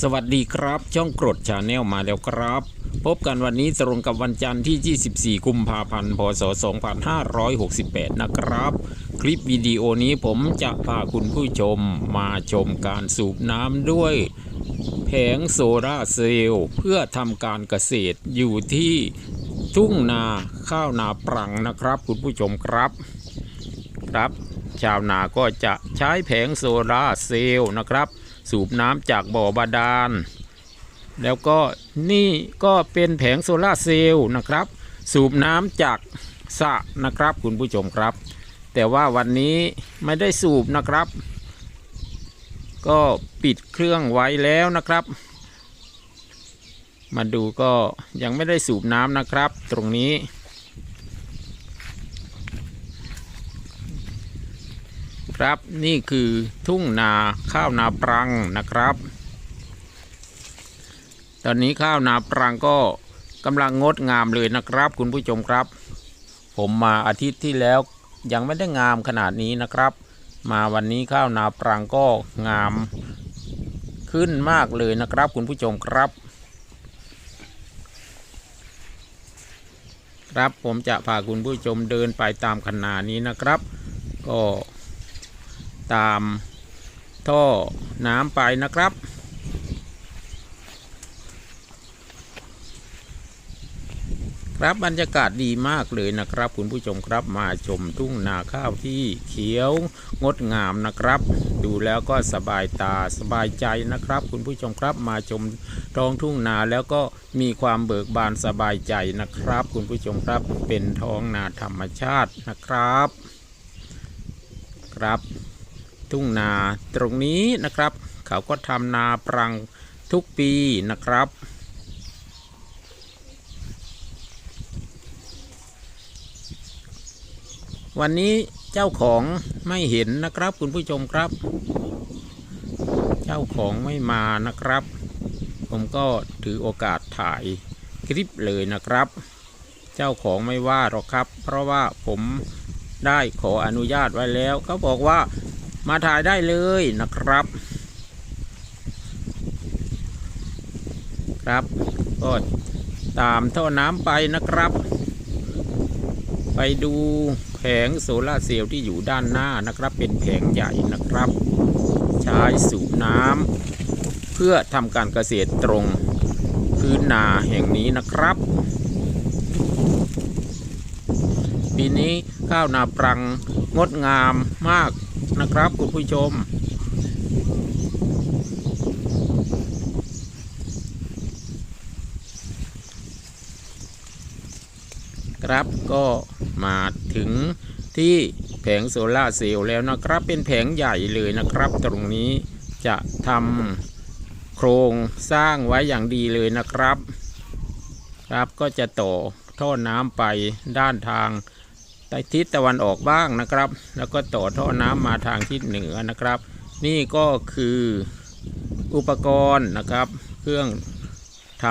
สวัสดีครับ ช่องกรดชาแนลมาแล้วครับ พบกันวันนี้ตรงกับวันจันทร์ที่ 24 กุมภาพันธ์ พศ 2568 นะครับ คลิปวิดีโอนี้ผมจะพาคุณผู้ชมมาชมการสูบน้ำด้วยแผงโซลาร์เซลล์เพื่อทำการเกษตรอยู่ที่ทุ่งนาข้าวนาปรังนะครับ คุณผู้ชมครับครับ ชาวนาก็จะใช้แผงโซลาร์เซลล์นะครับ สูบน้ำจากบ่อบาดาล แล้วก็นี่ก็เป็นแผงโซลาเซลล์นะครับ สูบน้ำจากสระนะครับคุณผู้ชมครับ แต่ว่าวันนี้ไม่ได้สูบนะครับ ก็ปิดเครื่องไว้แล้วนะครับ มาดูก็ยังไม่ได้สูบน้ำนะครับ ตรงนี้ ครับนี่คือทุ่งนาข้าวนาปรังนะครับ ตอนนี้ข้าวนาปรังก็กำลังงดงามเลยนะครับ คุณผู้ชมครับ ผมมาอาทิตย์ที่แล้วยังไม่ได้งามขนาดนี้นะครับ มาวันนี้ข้าวนาปรังก็งามขึ้นมากเลยนะครับ คุณผู้ชมครับ ครับผมจะพาคุณผู้ชมเดินไปตามคันนานี้นะครับ ก็ ตามท่อน้ำไปนะครับ ครับบรรยากาศดีมากเลยนะครับ คุณผู้ชมครับมาชมทุ่งนาข้าวที่เขียวงดงามนะครับ ดูแล้วก็สบายตาสบายใจนะครับ คุณผู้ชมครับมาชมท้องทุ่งนาแล้วก็มีความเบิกบานสบายใจนะครับ คุณผู้ชมครับเป็นท้องนาธรรมชาตินะครับครับ ทุ่งนาตรงนี้นะครับ เขาก็ทำนาปรังทุกปีนะครับ วันนี้เจ้าของไม่เห็นนะครับ คุณผู้ชมครับ เจ้าของไม่มานะครับ ผมก็ถือโอกาสถ่ายคลิปเลยนะครับ เจ้าของไม่ว่าหรอกครับ เพราะว่าผมได้ขออนุญาตไว้แล้วเขาบอกว่า มาถ่ายได้เลยนะครับ ครับก็ตามท่อน้ำไปนะครับ ไปดูแผงโซลาเซลล์ที่อยู่ด้านหน้านะครับ เป็นแผงใหญ่นะครับ ใช้สูบน้ำเพื่อทำการเกษตรตรงพื้นนาแห่งนี้นะครับ ปีนี้ข้าวนาปรังงดงามมาก นะครับคุณผู้ชม ครับก็มาถึงที่แผงโซลาเซลล์แล้วนะครับ เป็นแผงใหญ่เลยนะครับ ตรงนี้จะทำโครงสร้างไว้อย่างดีเลยนะครับ ครับก็จะต่อท่อน้ำไปด้านทาง ใต้ทิศตะวันออกบ้างนะครับ แล้วก็ต่อท่อน้ำมาทางทิศเหนือนะครับ นี่ก็คืออุปกรณ์นะครับ เครื่องท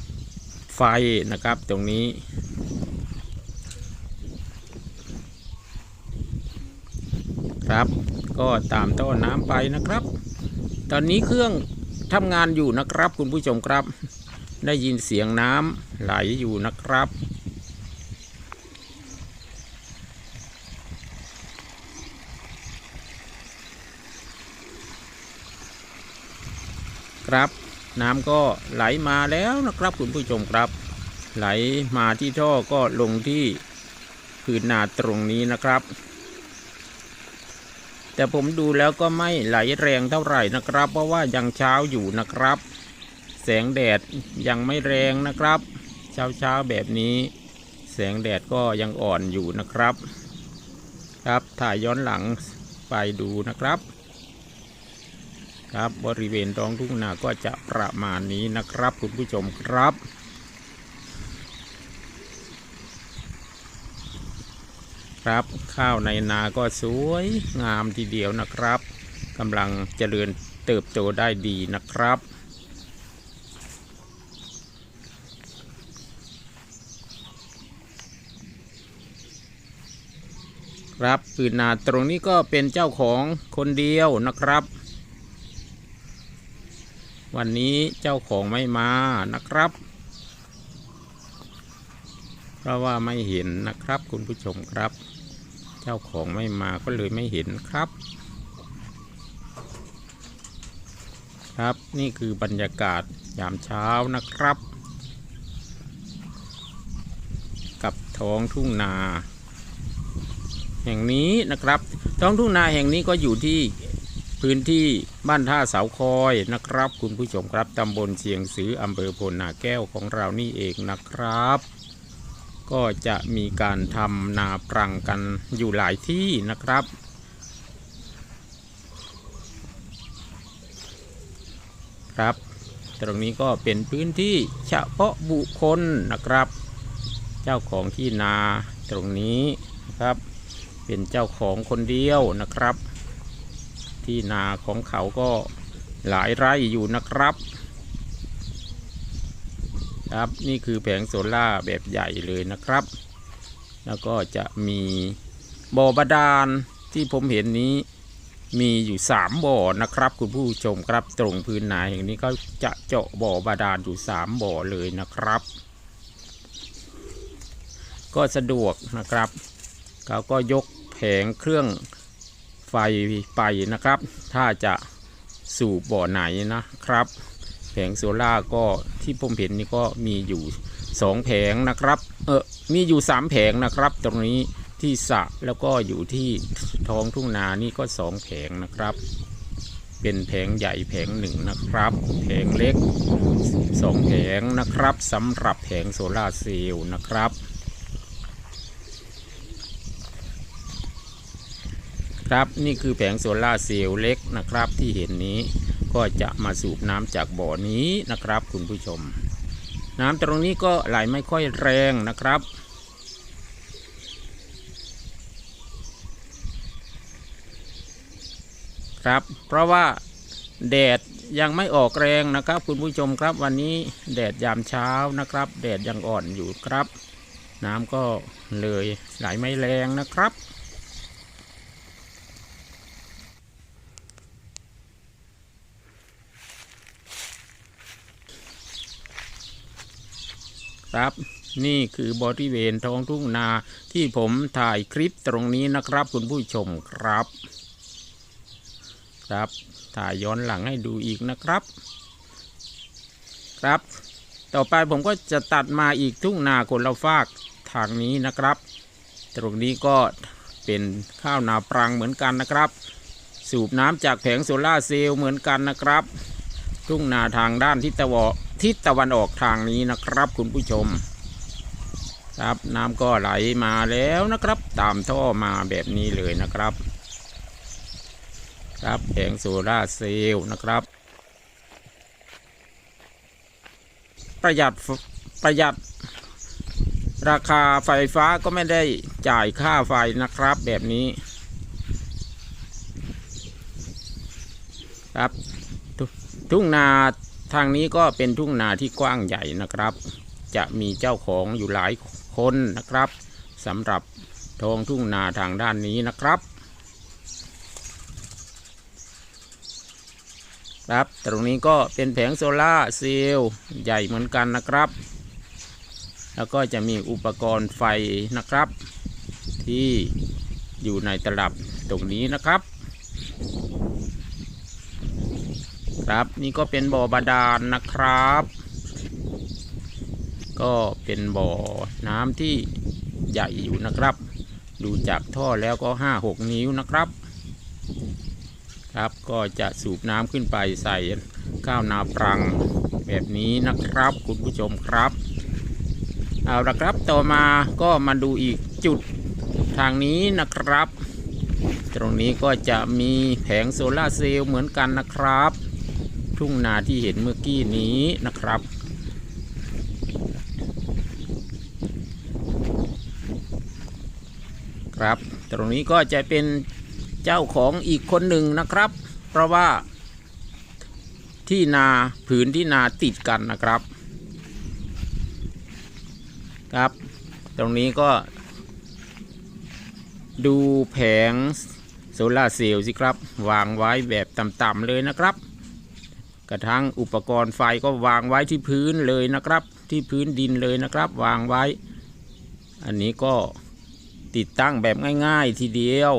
ำไฟนะครับตรงนี้ ครับก็ตามท่อน้ำไปนะครับ ตอนนี้เครื่องทำงานอยู่นะครับคุณผู้ชมครับ ได้ยินเสียงน้ำไหลอยู่นะครับ ครับ น้ำก็ไหลมาแล้วนะครับคุณผู้ชมครับ ไหลมาที่ท่อก็ลงที่พื้นนาตรงนี้นะครับ แต่ผมดูแล้วก็ไม่ไหลแรงเท่าไหร่นะครับ เพราะว่ายังเช้าอยู่นะครับ แสงแดดยังไม่แรงนะครับ เช้าเช้าแบบนี้ แสงแดดก็ยังอ่อนอยู่นะครับ ครับถ่ายย้อนหลังไปดูนะครับ ครับ บริเวณท้องทุ่งนาก็จะประมาณนี้นะครับคุณผู้ชมครับครับข้าวในนาก็สวยงามทีเดียวนะครับกำลังเจริญเติบโตได้ดีนะครับ ครับปืนนาตรงนี้ก็เป็นเจ้าของคนเดียวนะครับ วันนี้เจ้าของไม่มานะครับ เพราะว่าไม่เห็นนะครับ คุณผู้ชมครับ เจ้าของไม่มาก็เลยไม่เห็นครับ ครับนี่คือบรรยากาศยามเช้านะครับ กับท้องทุ่งนา แห่งนี้นะครับ ท้องทุ่งนาแห่งนี้ก็อยู่ที่ พื้นที่บ้านท่าเสาคอยนะครับ คุณผู้ชมครับตำบลเชียงสืออำเภอพนนาแก้วของเรานี่เองนะครับ ก็จะมีการทำนาปรังกันอยู่หลายที่นะครับครับ ตรงนี้ก็เป็นพื้นที่เฉพาะบุคคลนะครับ เจ้าของที่นาตรงนี้นะครับ เป็นเจ้าของคนเดียวนะครับ ที่นาของเขาก็หลายไร่อยู่นะครับครับนี่คือแผงโซล่าแบบใหญ่เลยนะครับ แล้วก็จะมีบ่อบาดาลที่ผมเห็นนี้มีอยู่สามบ่อนะครับ คุณผู้ชมครับตรงพื้นนาแห่งนี้ก็จะเจาะบ่อบาดาลอยู่สามบ่อเลยนะครับ ก็สะดวกนะครับ เขาก็ยกแผงเครื่อง ไฟไปนะครับ ถ้าจะสู่บ่อไหนนะครับ แผงโซล่าก็ที่ผมเห็นนี่ก็มีอยู่สองแผงนะครับ เออมีอยู่สามแผงนะครับ ตรงนี้ที่สะแล้วก็อยู่ที่ท้องทุ่งนานี่ก็สองแผงนะครับ เป็นแผงใหญ่แผงหนึ่งนะครับ แผงเล็กสองแผงนะครับสำหรับแผงโซลาเซลล์นะครับ ครับ นี่คือแผงโซลาเซลล์เล็กนะครับที่เห็นนี้ก็จะมาสูบน้ำจากบ่อนี้นะครับ คุณผู้ชม น้ำตรงนี้ก็ไหลไม่ค่อยแรงนะครับครับเพราะว่าแดดยังไม่ออกแรงนะครับ คุณผู้ชมครับวันนี้แดดยามเช้านะครับ แดดยังอ่อนอยู่ครับ น้ำก็เลยไหลไม่แรงนะครับ ครับ นี่คือบริเวณท้องทุ่งนาที่ผมถ่ายคลิปตรงนี้นะครับคุณผู้ชมครับ ครับถ่ายย้อนหลังให้ดูอีกนะครับ ครับ ต่อไปผมก็จะตัดมาอีกทุ่งนาคนละฟากทางนี้นะครับ ตรงนี้ก็เป็นข้าวนาปรังเหมือนกันนะครับ สูบน้ำจากแผงโซลาเซลล์เหมือนกันนะครับ ทุ่งนาทางด้านทิศตะวันทิศตะวันออกทางนี้นะครับ คุณผู้ชม ครับน้ำก็ไหลมาแล้วนะครับ ตามท่อมาแบบนี้เลยนะครับ ครับแผงโซล่าเซลล์นะครับ ประหยัดประหยัดราคาไฟฟ้าก็ไม่ได้จ่ายค่าไฟนะครับแบบนี้ ครับ ทุ่งนาทางนี้ก็เป็นทุ่งนาที่กว้างใหญ่นะครับ จะมีเจ้าของอยู่หลายคนนะครับสำหรับท้องทุ่งนาทางด้านนี้นะครับ ครับตรงนี้ก็เป็นแผงโซล่าเซลล์ใหญ่เหมือนกันนะครับ แล้วก็จะมีอุปกรณ์ไฟนะครับ ที่อยู่ในตลับตรงนี้นะครับ ครับนี่ก็เป็นบ่อบาดาลนนะครับ ก็เป็นบ่อน้ำที่ใหญ่อยู่นะครับ ดูจากท่อแล้วก็ห้าหกนิ้วนะครับ ครับก็จะสูบน้ำขึ้นไปใส่ข้าวนาปรังแบบนี้นะครับ คุณผู้ชมครับเอาละครับต่อมาก็มาดูอีกจุดทางนี้นะครับ ตรงนี้ก็จะมีแผงโซลาร์เซลล์เหมือนกันนะครับ ทุ่งนาที่เห็นเมื่อกี้นี้นะครับ ครับ ตรงนี้ก็จะเป็นเจ้าของอีกคนหนึ่งนะครับ เพราะว่าที่นาผืนที่นาติดกันนะครับ ครับ ตรงนี้ก็ ดูแผงโซลาร์เซลล์สิครับ วางไว้แบบต่ำๆเลยนะครับ กระทั่งอุปกรณ์ไฟก็วางไว้ที่พื้นเลยนะครับ ที่พื้นดินเลยนะครับ วางไว้ อันนี้ก็ติดตั้งแบบง่ายๆทีเดียว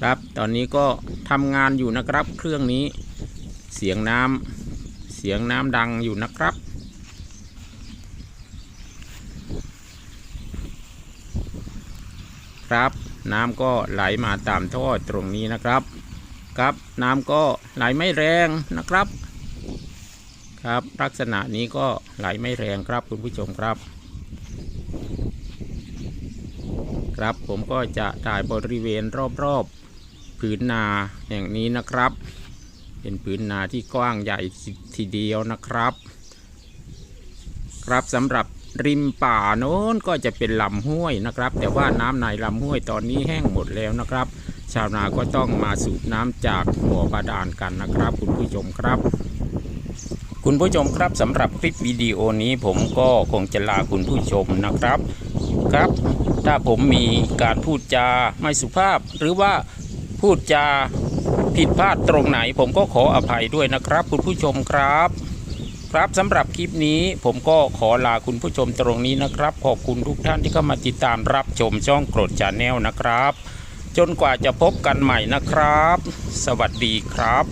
ครับตอนนี้ก็ทำงานอยู่นะครับ เครื่องนี้เสียงน้ำเสียงน้ำดังอยู่นะครับครับน้ำก็ไหลมาตามท่อตรงนี้นะครับ ครับ น้ำก็ไหลไม่แรงนะครับ ครับ ลักษณะนี้ก็ไหลไม่แรงครับคุณผู้ชมครับ ครับผมก็จะถ่ายบริเวณรอบๆผืนนาแห่งนี้นะครับ เป็นผืนนาที่กว้างใหญ่ทีเดียวนะครับ ครับสำหรับริมป่าโน้นก็จะเป็นลำห้วยนะครับ แต่ว่าน้ำในลำห้วยตอนนี้แห้งหมดแล้วนะครับ ชาวนาก็ต้องมาสูบน้ำจากบ่อบาดาลกันนะครับ คุณผู้ชมครับ คุณผู้ชมครับสำหรับคลิปวิดีโอนี้ผมก็คงจะลาคุณผู้ชมนะครับครับ ถ้าผมมีการพูดจาไม่สุภาพ หรือว่าพูดจาผิดพลาดตรงไหน ผมก็ขออภัยด้วยนะครับ คุณผู้ชมครับ ครับสำหรับคลิปนี้ผมก็ขอลาคุณผู้ชมตรงนี้นะครับ ขอบคุณทุกท่านที่เข้ามาติดตามรับชมช่องโกรดจาแนลนะครับ จนกว่าจะพบกันใหม่นะครับ สวัสดีครับ